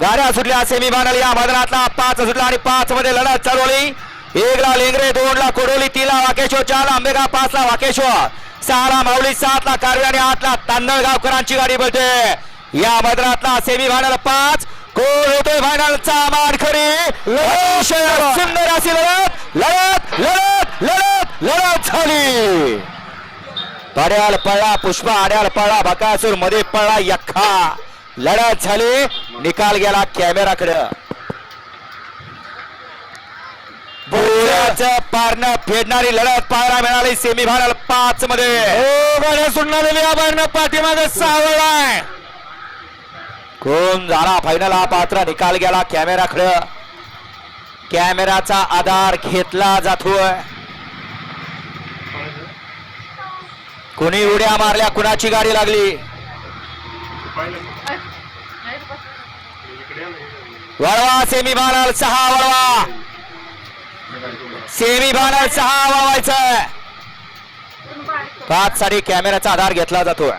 गाड्या सुटल्या semi final या मैदानातला पाच सुटला आणि पाच मध्ये लढत चालवली. एक ला लेंगरे दोन ला कोडोली तीन ला वाकेश्वर चार ला आंबेगाव पाच ला वाकेश्वर. सहा ला माऊली सात ला कारवे आणि आठ ला तांदळगावकरांची गाडी बोलते. या मैदानातला सेमी फायनल पाच. कोण होतोय फायनलचा मानखरी. सुंदर अशी लढत! लढत! लढत! लढत! लढत झाली! पड्याल पळला पुष्पा आड्याल पळला बकासूरमध्ये पळला यख्खा! लढत झाली. निकाल गेला कॅमेराकडे. पारणं फेडणारी लढत पाहायला मिळाली सेमी फायनल पाच मध्ये हो पारणं पाठीमागे सावळलाय कोण झाला फायनल हा पात्र? निकाल गेला कॅमेराकडे. कॅमेराचा आधार घेतला जातोय. कुणी उड्या मारल्या कुणाची गाडी लागली? वळवा सेमी फायनल सहा वळवा. सेमी फायनल सहा वळवायचं पाच साठी कॅमेऱ्याचा आधार घेतला जातोय.